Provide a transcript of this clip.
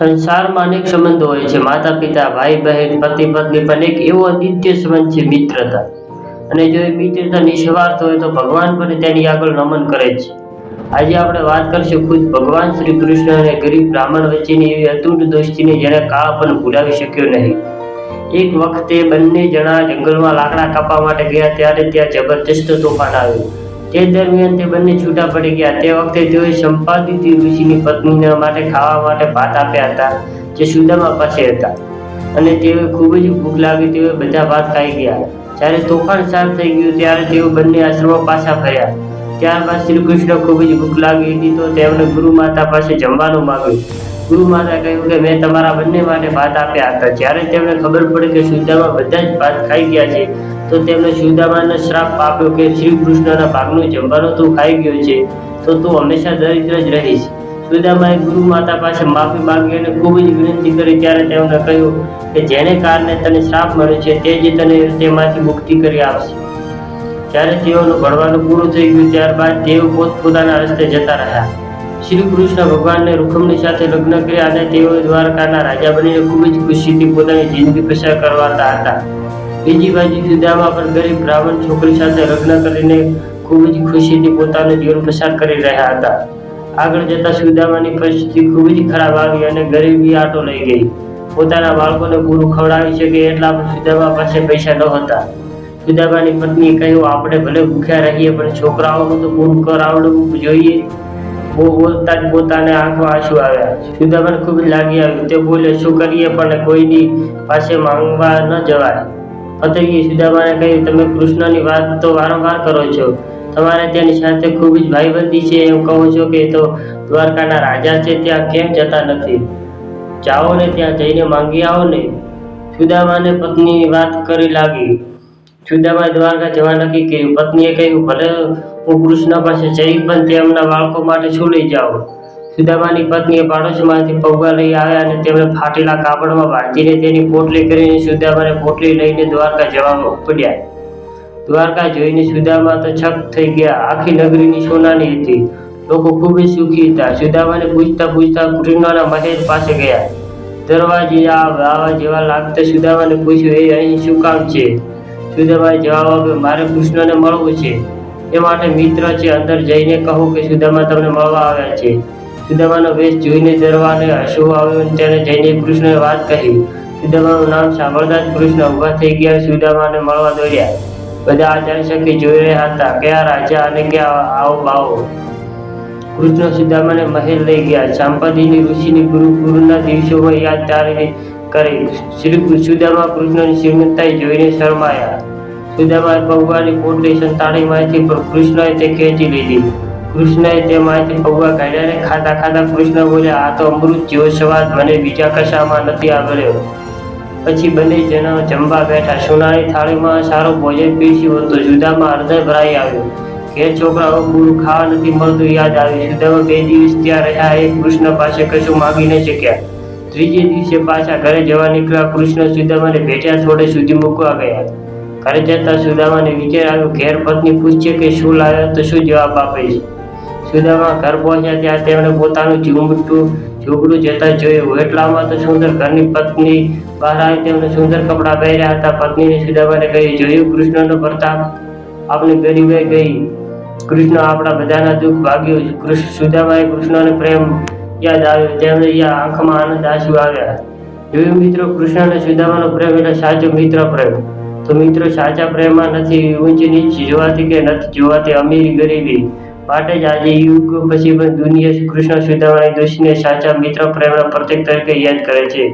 સંસારમાં અનેક સંબંધો હોય છે. માતા પિતા ભાઈ બહેન પતિ પત્ની પણ એક એવો અદ્વિતીય સંબંધ છે, મિત્રતા. અને જો એ મિત્રતા નિસ્વાર્થ હોય તો ભગવાન પણ તેની આગળ નમન કરે છે. આજે આપણે વાત કરીશું ખુદ ભગવાન શ્રી કૃષ્ણ અને ગરીબ બ્રાહ્મણ વચ્ચેની એવી અતૂટ દોસ્તીની જેને કાળ પણ ભૂલાવી શક્યો નહીં. એક વખતે બંને જણા જંગલમાં લાકડા કાપવા માટે ગયા ત્યારે ત્યાં જબરજસ્ત તોફાન આવ્યું. તે દરમિયાન તે બંને છૂટા પડી ગયા. તે વખતે તેઓએ સંપાદિત ઋષિની પત્નીને માટે ખાવા માટે ભાત આપ્યા હતા, જે સુદામા પાસે હતા. અને તેઓએ ખૂબ જ ભૂખ લાગી, તેઓએ બધા ભાત ખાઈ ગયા. જ્યારે તોફાન શાંત થઈ ગયું, ત્યારે તેઓ બંને આશ્રમો પાછા ફર્યા. ત્યારબાદ શ્રી કૃષ્ણ ખૂબ જ ભૂખ લાગી હતી, તો તેમણે ગુરુ માતા પાસે જમવાનું માગ્યું. ગુરુ માતા કહ્યું કે, મેં તમારા બંને માટે ભાત આપ્યા હતા. જ્યારે તેમને ખબર પડી કે સુદામા બધા જ ભાત ખાઈ ગયા છે તો તેમણે સુદામાને શ્રાપ આપ્યો કે શ્રી કૃષ્ણના ભાગનું જમવાનું તું ખાઈ ગયો છે, તો તું હંમેશા દરિદ્ર જ રહીશ. સુદામાએ ગુરુ માતા પાસે માફી માંગી અને ખૂબ જ વિનંતી કરી ત્યારે તેમણે કહ્યું કે જેને કારણે તને શ્રાપ મળ્યો છે, તે જ તને તેમાંથી મુક્તિ કરી આપશે. જ્યારે તેઓનું ભણવાનું પૂરું થઈ ગયું, ત્યારબાદ તેઓ પોતપોતાના રસ્તે જતા રહ્યા. શ્રી કૃષ્ણ ભગવાનને રૂકમણી સાથે લગ્ન કર્યા અને તેઓ દ્વારકાના રાજા બનીને ખૂબ જ ખુશીથી પોતાની જિંદગી પસાર કરવાતા હતા. બીજી બાજુ જુદામાં પણ ગરીબ બ્રાહ્મણ છોકરી સાથે લગ્ન કરીને ખૂબ જ ખુશીથી પોતાનું જીવન પસાર કરી રહ્યા હતા. આગળ જતા સુદામાની પરિસ્થિતિ ખૂબ જ ખરાબ આવી અને ગરીબી આટો લઈ ગઈ. પોતાના બાળકોને પૂરું ખવડાવી શકે એટલા પણ સુદામા પાસે પૈસા ન હતા. સુદામાની પત્નીએ કહ્યું, આપણે ભલે ભૂખ્યા રહીએ, પણ છોકરાઓનું તો પૂરું કરાવડવું જોઈએ. બોલતા જ પોતાને આંખમાં આંસુ આવ્યા. સુદામાને ખૂબ લાગી આવ્યું. તે બોલે શું કરીએ? પણ કોઈની પાસે માંગવા ન જવાય. પતંગી સુદામાને કહ્યું, તમે કૃષ્ણની વાત તો વારંવાર કરો છો. તમારે તેની સાથે ખૂબ જ ભાઈબંધી છે એમ કહો છો કે તો દ્વારકાના રાજા છે, ત્યાં કેમ જતા નથી? જાઓ ને ત્યાં જઈને માંગી આવો ને. સુદામાને પત્નીની વાત કરી લાગી. સુદામાએ દ્વારકા જવા નક્કી કર્યું પત્નીએ કહ્યું, ભલે હું કૃષ્ણ પાસે જઈ પણ તેમના બાળકો માટે છોડી જાઉં સુદામાની પત્નીએ પાડોશમાંથી પૌવા લઈ આવ્યા અને તેમણે ફાટેલા કાપડમાં બાંધીને તેની પોટલી કરીને સુદામાને પોટલી લઈને દ્વારકા જવા ઉપડ્યા. દ્વારકા જોઈને સુદામા તો છક થઈ ગયા. આખી નગરીની સોનાની હતી. લોકો ખૂબ જ સુખી હતા. સુદામાને પૂછતા પૂછતા કૃષ્ણના મહેલ પાસે ગયા. દરવાજે આવા જેવા લાગતા સુદામાને પૂછ્યું, એ અહીં શું કામ છે? સુદામાએ જવાબ આપ્યો, મારે કૃષ્ણને મળવું છે. એ માટે મિત્ર છે. અંદર જઈને કહો કે સુદામા તમને મળવા આવ્યા છે. સુદામાનો વેશ જોઈને જરવાને હસવું આવ્યું તેણે જઈને કૃષ્ણને વાત કહી. સુદામાનું નામ સાંભળતા જ કૃષ્ણ ઊભા થઈ ગયા સુદામાને મળવા દોડ્યા. બધા આચાર્ય શક્તિ જોઈ રહ્યા હતા કયા રાજા અને કયા આવો બાવો. કૃષ્ણ સુદામાને મહેલ લઈ ગયા. સંપાદિની ઋષિની ગુરુ ગુરુના દિવસોમાં યાદ તારીને કરી. શ્રી સુદામા કૃષ્ણની શ્રીમંતાઈ જોઈને શરમાયા. સુદામાએ પૌવાની પોટલી સંતાડીમાંથી પણ કૃષ્ણએ તે ખેંચી લીધી. કૃષ્ણએ તેમાંથી પૌવા કાઢ્યાને ખાતા ખાતા કૃષ્ણ બોલ્યા, આ તો અમૃત જેવો સ્વાદ મને બીજા કશામાં નથી આવ્યો પછી બંને જણા જમવા બેઠા. સોનાની થાળીમાં સારું ભોજન પીરસ્યું હતું. જુદામાં હૃદય ભરાઈ આવ્યું. ઘેર છોકરાઓ પૂરું ખાવા નથી મળતું, યાદ આવ્યું જુદામાં બે દિવસ ત્યાં રહ્યા એ કૃષ્ણ પાસે કશું માગી ન શક્યા. ત્રીજે દિવસે પાછા ઘરે જવા નીકળ્યા. કૃષ્ણ સુદામાને ભેટ્યા થોડે સુધી મૂકવા ગયા. ઘરે જતા સુદામાને વિચાર આવ્યો, ઘેર પત્ની પૂછશે કે શું લાવ્યો તો શું જવાબ આપીશ સુદામા ઘર પહોંચ્યા ત્યાં તેમણે પોતાનું ઝૂમટું ઝૂંપડું જતા જોયું. એટલામાં તો સુંદર ઘરની પત્ની બહાર આવી તેમને સુંદર કપડાં પહેર્યા હતા. પત્નીને સુદામાને કહ્યું, જોયું કૃષ્ણનો પ્રતાપ આપણી ગરીબાઈ ગઈ. કૃષ્ણ આપણા બધાના દુઃખ ભાગ્યું. કૃષ્ણ સુદામાએ કૃષ્ણને પ્રેમ યાદ આવ્યો. તેમણે યા આંખમાં આનંદ આંસુ આવ્યા. જોયું મિત્રો કૃષ્ણ અને સુદામાનો પ્રેમ એટલે સાચો મિત્ર પ્રેમ. તો મિત્રો, સાચા પ્રેમમાં નથી ઊંચ નીચ જોવાતી કે નથી જોવાતી? અમીરી ગરીબી. માટે જ આજે યુગ પછી પણ દુનિયા કૃષ્ણ સુદામાની દોષીને સાચા મિત્ર પ્રેમના પ્રતીક તરીકે યાદ કરે છે.